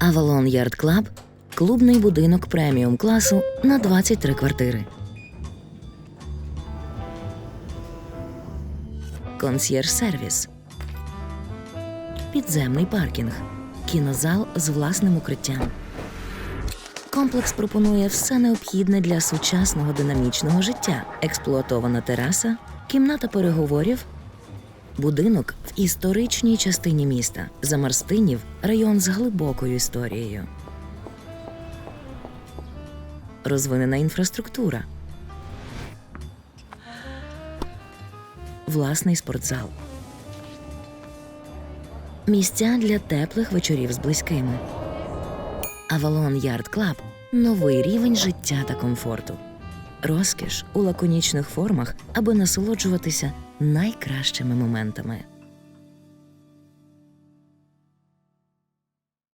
Avalon Yard Club – клубний будинок преміум класу на 23 квартири. Консьєрж сервіс. Підземний паркінг. Кінозал з власним укриттям. Комплекс пропонує все необхідне для сучасного динамічного життя: експлуатована тераса, кімната переговорів, будинок в історичній частині міста. Замарстинів район з глибокою історією. Розвинена інфраструктура. Власний спортзал. Місця для теплих вечорів з близькими. Avalon Yard Club – новий рівень життя та комфорту. Розкіш у лаконічних формах, аби насолоджуватися найкращими моментами.